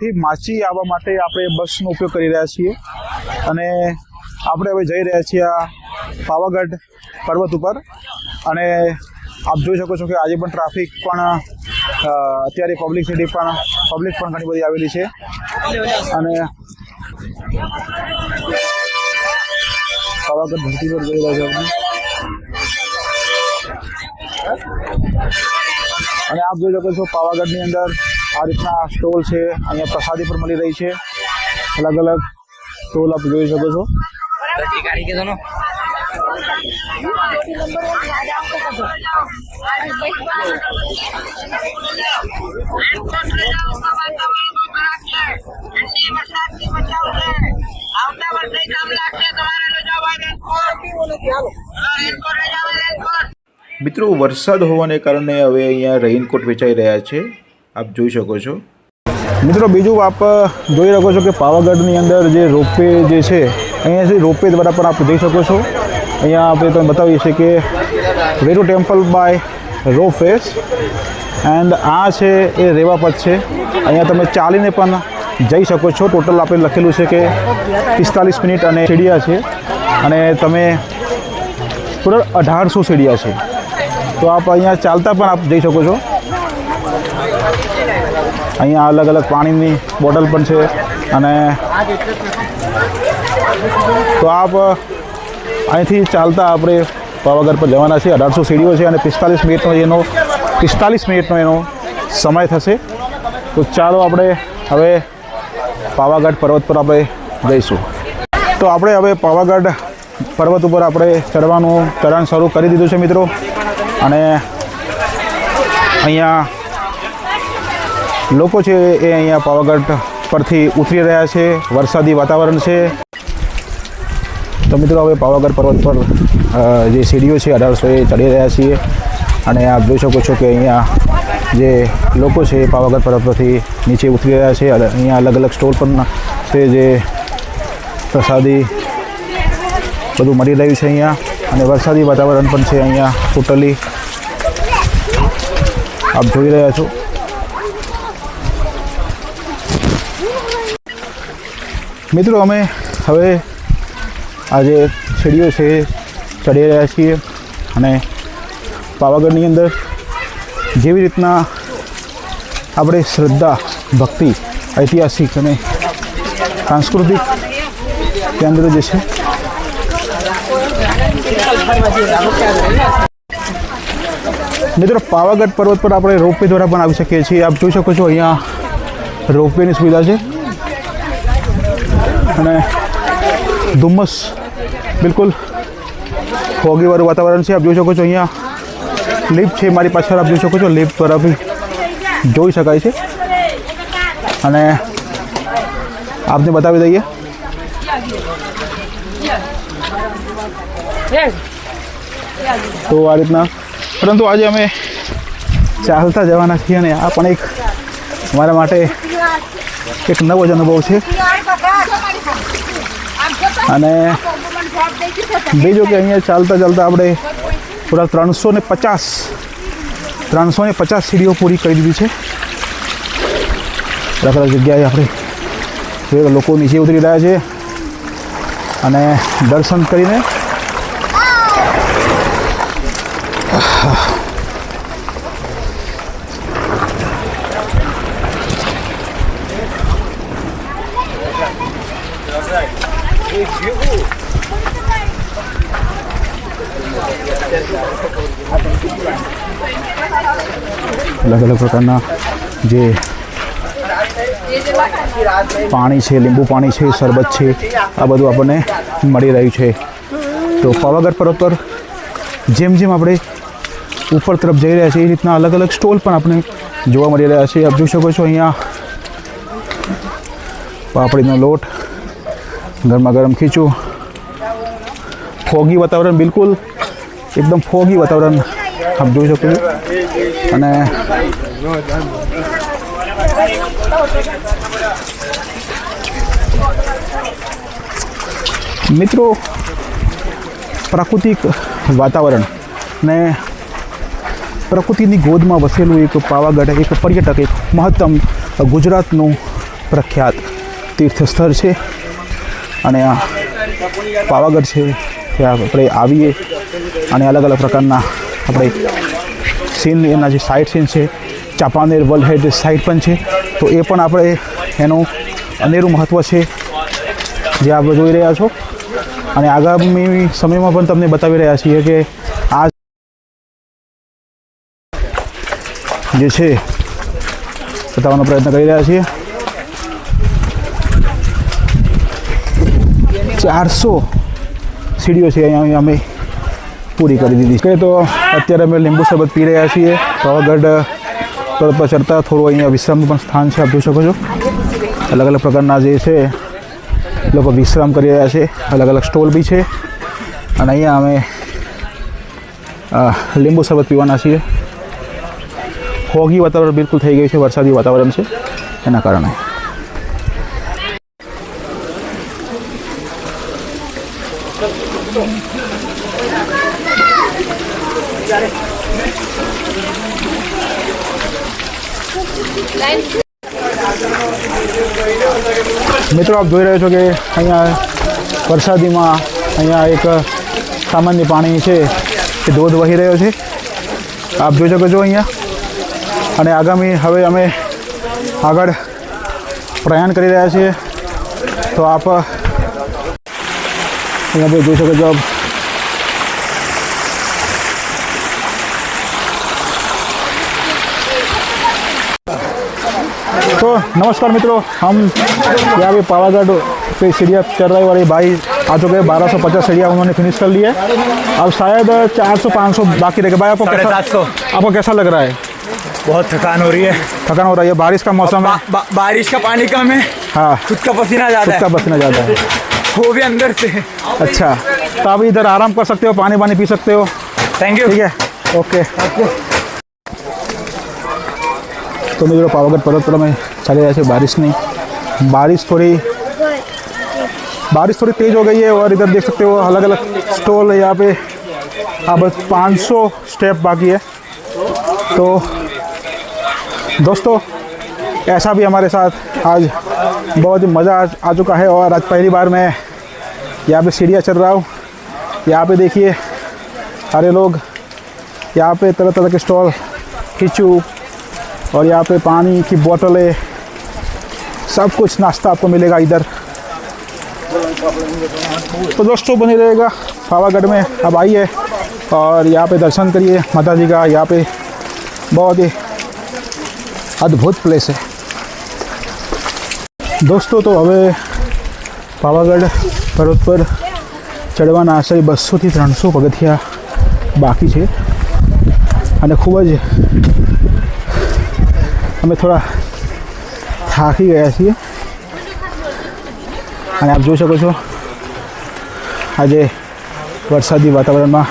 થી માછી આવવા માટે આપણે બસનો ઉપયોગ કરી રહ્યા છીએ. અને આપણે હવે જઈ રહ્યા છીએ આ પાવાગઢ પર્વત ઉપર. અને આપ જોઈ શકો છો કે આજે પણ ટ્રાફિક પણ અત્યારે પબ્લિક સિટી પણ પબ્લિક પણ ઘણી બધી આવેલી છે. અને પાવાગઢ ધરતી પર જઈ રહ્યા છે અને આપ જોઈ શકો છો પાવાગઢની અંદર આ રીતના સ્ટોલ છે અહીંયા પ્રસાદી પણ મળી રહી છે અલગ અલગ સ્ટોલ આપ જોઈ શકો છો મિત્રો, વરસાદ હોવાને કારણે હવે અહીંયા રેઇનકોટ વેચાઈ રહ્યા છે. આપ જોઈ શકો છો. મિત્રો, બીજું આપ જોઈ શકો છો કે પાવાગઢની અંદર જે રોપવે જે છે અહીંયાથી રોપવે દ્વારા પણ આપ જઈ શકો છો. અહીંયા આપણે તમને બતાવીએ છીએ કે વેરુ ટેમ્પલ બાય રોપવેસ એન્ડ આ છે એ રેવાપથ છે. અહીંયા તમે ચાલીને પણ જઈ શકો છો. ટોટલ આપણે લખેલું છે કે પિસ્તાલીસ મિનિટ અને સીડિયા છે. અને તમે ટોટલ અઢારસો સીડિયા છે. તો આપ અહીંયા ચાલતા પણ આપ જઈ શકો છો. અહીંયા અલગ અલગ પાણીની બોટલ પણ છે અને તો આપ અહીંથી ચાલતા આપણે પાવાગઢ પર જવાના છે અઢારસો સીડીઓ છે અને પિસ્તાલીસ મિનિટનો એનો પિસ્તાલીસ મિનિટનો એનો સમય થશે. તો ચાલો આપણે હવે પાવાગઢ પર્વત પર આપણે જઈશું. તો આપણે હવે પાવાગઢ પર્વત ઉપર આપણે ચડવાનું ચઢાણ શરૂ કરી દીધું છે મિત્રો. અને અહીંયા લોકો છે એ અહીંયા પાવાગઢ પરથી ઉતરી રહ્યા છે. વરસાદી વાતાવરણ છે. તો મિત્રો હવે પાવાગઢ પર્વત પર જે સીડીઓ છે, અઢારસો એ ચડી રહ્યા છીએ. અને આપ જોઈ શકો છો કે અહીંયા જે લોકો છે એ પાવાગઢ પર્વત પરથી નીચે ઉતરી રહ્યા છે. અહીંયા અલગ અલગ સ્ટોલ પણ તે જે પ્રસાદી બધું મળી રહ્યું છે અહીંયા. અને વરસાદી વાતાવરણ પણ છે અહીંયા ટોટલી. આપ જોઈ રહ્યા છો. મિત્રો, અમે હવે આજે સીડીઓ છે ચડી રહ્યા છીએ અને પાવાગઢની અંદર જેવી રીતના આપણે શ્રદ્ધા, ભક્તિ, ઐતિહાસિક અને સાંસ્કૃતિક કેન્દ્ર જે છે, મિત્રો, પાવાગઢ પર્વત પર આપણે રોપવે દ્વારા પણ આવી શકીએ છીએ. આપ જોઈ શકો છો, અહીંયા રોપવેની સુવિધા છે. અને ધુમ્મસ બિલકુલ ફોગીવાળું વાતાવરણ છે. આપ જોઈ શકો છો અહીંયા લિફ્ટ છે મારી પાછળ. આપ જોઈ શકો છો લિફ્ટ દ્વારા બી જોઈ શકાય છે. અને આપને બતાવી દઈએ. તો આ રીતના. પરંતુ આજે અમે ચાલતા જવાના છીએ અને આ પણ એક મારા માટે એક નવો જ અનુભવ છે. અને બીજું કે અહીંયા ચાલતા ચાલતા આપણે થોડા ત્રણસો ને પચાસ ત્રણસો ને પચાસ સીડીઓ પૂરી કરી દીધી છે. અલગ જગ્યાએ આપણે લોકો નીચે ઉતરી રહ્યા છે અને દર્શન કરીને અલગ અલગ પ્રકારના જે પાણી છે, લીંબુ પાણી છે, શરબત છે, આ બધું આપણને મળી રહ્યું છે. તો પાવાગઢ પર્વત પર જેમ જેમ આપણે ઉપર તરફ જઈ રહ્યા છીએ, એ રીતના અલગ અલગ સ્ટોલ પણ આપણે જોવા મળી રહ્યા છે. આપ જોઈ શકો છો અહીંયા પાપડીનો લોટ ગરમા ગરમ ખીચું. ફોગી વાતાવરણ બિલકુલ એકદમ ફોગી વાતાવરણ આપ જોઈ શકો છો. અને મિત્રો, પ્રાકૃતિક વાતાવરણ ને પ્રકૃતિની ગોદમાં વસેલું એક પાવાગઢ, એક પર્યટક, એક મહત્તમ ગુજરાતનું પ્રખ્યાત તીર્થસ્થળ છે. અને આ પાવાગઢ છે, ત્યાં આપણે આવીએ અને અલગ અલગ પ્રકારના આપણે સીન એના જે સાઇટ સીન છે, ચાપાનેર વર્લ્ડ હેરિટેજ સાઇટ પણ છે, તો એ પણ આપણે એનું અનેરું મહત્ત્વ છે, જે આપણે જોઈ રહ્યા છો. અને આગામી સમયમાં પણ તમને બતાવી રહ્યા છીએ કે આ જે છે, બતાવવાનો પ્રયત્ન કરી રહ્યા છીએ. ચારસો સીડીઓ છે અહીંયા અમે પૂરી કરી દીધી. છે તો અત્યારે અમે લીંબુ શરબત પી રહ્યા છીએ. પાવાગઢ પર્વત પર ચડતા થોડું અહીંયા વિશ્રામનું પણ સ્થાન છે, આપ જોઈ શકો છો. અલગ અલગ પ્રકારના જે છે, લોકો વિશ્રામ કરી રહ્યા છે. અલગ અલગ સ્ટોલ બી છે. અને અહીંયા અમે લીંબુ શરબત પીવાના છીએ. ફોગી વાતાવરણ બિલકુલ થઈ ગયું છે, વરસાદી વાતાવરણ છે, એના કારણે. મિત્રો, આપ જોઈ રહ્યો છો કે અહીંયા વરસાદીમાં અહીંયા એક સામાન્ય પાણી છે એ ધોધ વહી રહ્યો છે. આપ જોઈ શકો છો અહીંયા. અને આગામી, હવે અમે આગળ પ્રયાણ કરી રહ્યા છીએ. તો આપ અહીંયા જોઈ શકો છો मित्रों नमस्कार मित्रों हम यहाँ पे पावागढ़ पे सीढ़िया चल रहे वाले भाई आ चुके हैं बारह सौ पचास सीढ़िया उन्होंने फिनिश कर लिए अब शायद चार सौ पाँच सौ बाकी रहेगा। भाई आपको कैसा आपको कैसा लग रहा है? बहुत थकान हो रही है। थकान हो रही है। बारिश का मौसम है। बा, बा, बारिश का पानी कम है। हाँ। खुद का पसीना ज़्यादा खुद का पसीना ज़्यादा है। वो भी अंदर से। अच्छा। तो आप इधर आराम कर सकते हो पानी वानी पी सकते हो। थैंक यू ठीक है? ओके तो मेरे पावागढ़ पर्वत में चले जाए बारिश नहीं। बारिश थोड़ी बारिश थोड़ी तेज़ हो गई है और इधर देख सकते हो अलग अलग स्टॉल है यहाँ पे। अब 500 स्टेप बाकी है। तो दोस्तों ऐसा भी हमारे साथ आज बहुत ही मज़ा आ, आ चुका है और आज पहली बार मैं यहाँ पे सीढ़ियाँ चल रहा हूँ। यहाँ पे देखिए सारे लोग यहाँ पे तरह तरह के स्टॉल खिंचू और यहाँ पे पानी की बोतलें सब कुछ नाश्ता आपको मिलेगा इधर तो दोस्तों बने रहेगा पावागढ़ में अब आइए और यहाँ पे दर्शन करिए माता जी का यहाँ पे बहुत ही અદ્ભુત પ્લેસ છે દોસ્તો તો હવે પાવાગઢ પર્વત પર ચડવાના આશરે બસોથી ત્રણસો પગથિયા બાકી છે અને ખૂબ જ અમે થોડા થાકી ગયા છીએ. અને આપ જોઈ શકો છો, આજે વરસાદી વાતાવરણમાં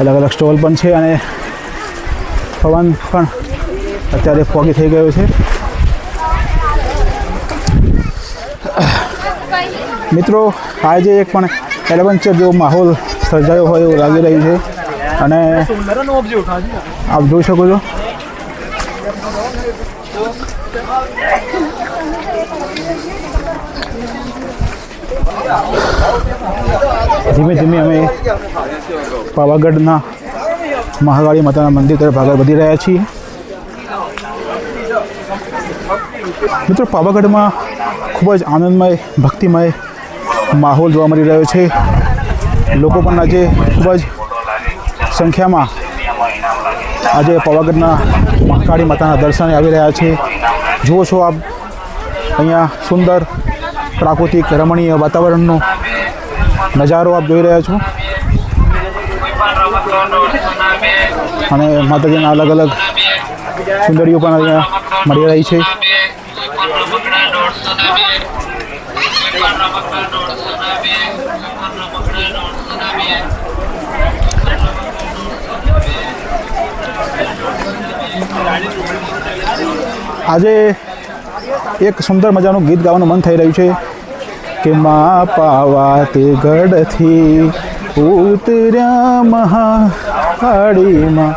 અલગ અલગ સ્ટોલ પણ છે અને પવન પણ અત્યારે ફોગી થઈ ગયો છે. મિત્રો, આજે એક પણ એડવેન્ચર જેવો માહોલ સર્જાયો હોય એવું લાગી રહ્યું છે. અને આપ જોઈ શકો છો ધીમે ધીમે અમે પાવાગઢના મહાકાળી માતાના મંદિર તરફ આગળ વધી રહ્યા છીએ. મિત્રો, પાવાગઢમાં ખૂબ જ આનંદમય, ભક્તિમય માહોલ જોવા મળી રહ્યો છે. લોકો પણ આજે ખૂબ જ સંખ્યામાં આજે પાવાગઢના મહાકાળી માતાના દર્શને આવી રહ્યા છે. જુઓ છો આપ. અહીંયા સુંદર પ્રાકૃતિક રમણીય વાતાવરણનો નજારો આપ જોઈ રહ્યા છો. અને માતાજીના અલગ અલગ સુંદરીઓ પણ અહીંયા મળી રહી છે. આજે એક સુંદર મજાનું ગીત ગાવાનું મન થઈ રહ્યું છે કે મા પાવા તે ગઢથી ઉતર્યા મહાકાળીમાં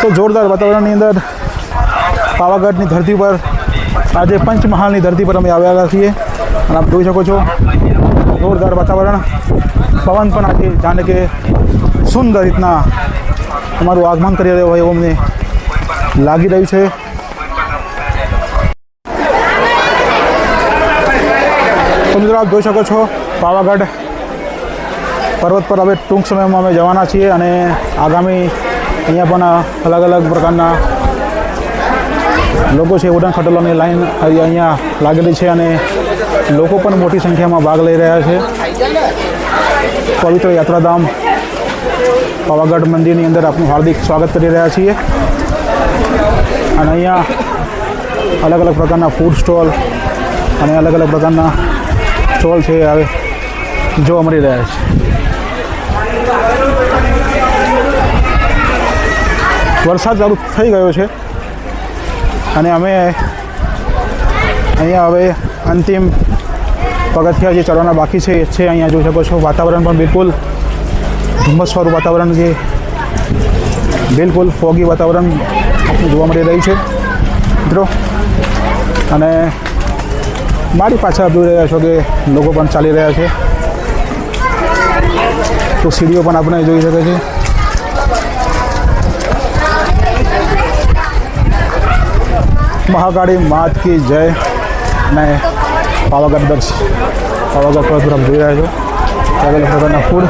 તો જોરદાર વાતાવરણની અંદર પાવાગઢની ધરતી પર આજે પંચમહાલની ધરતી પર અમે આવ્યા છીએ. અને આપ જોઈ શકો છો, જોરદાર વાતાવરણ. પવન પણ આજે જાણે કે સુંદર રીતના અમારું આગમન કરી રહ્યો હોય એવું અમને લાગી રહી છે. તો મિત્રો આપ જોઈ શકો છો, પાવાગઢ પર્વત પર હવે ટૂંક સમયમાં અમે જવાના છીએ અને આગામી અહીંયા પણ અલગ અલગ પ્રકારના લોકો છે, ઉડાન ખટોલાની લાઈન અહીં અહીંયા લાગેલી છે અને લોકો પણ મોટી સંખ્યામાં ભાગ લઈ રહ્યા છે. પવિત્ર યાત્રાધામ પાવાગઢ મંદિરની અંદર આપનું હાર્દિક સ્વાગત કરી રહ્યા છીએ. અને અહીંયા અલગ અલગ પ્રકારના ફૂડ સ્ટોલ અને અલગ અલગ પ્રકારના સ્ટોલ છે, હવે જોવા મળી રહ્યા છે. વરસાદ ચાલુ થઈ ગયો છે અને અમે અહીંયા હવે અંતિમ પગથિયા જે ચડવાના બાકી છે, એ છે અહીંયા જોઈ શકો છો. વાતાવરણ પણ બિલકુલ ધુમ્મસવાળું વાતાવરણ જે બિલકુલ ફોગી વાતાવરણ જોવા મળી રહી છે. મિત્રો, અને મારી પાછળ જોઈ રહ્યા છો કે લોકો પણ ચાલી રહ્યા છે. તો સીડીઓ પણ આપણે જોઈ શકે છે મહાકાળી માત કી જય અને પાવાગઢ દર્શ. પાવાગઢ પર જોઈ રહ્યા છો. અલગ પ્રકારના ફૂડ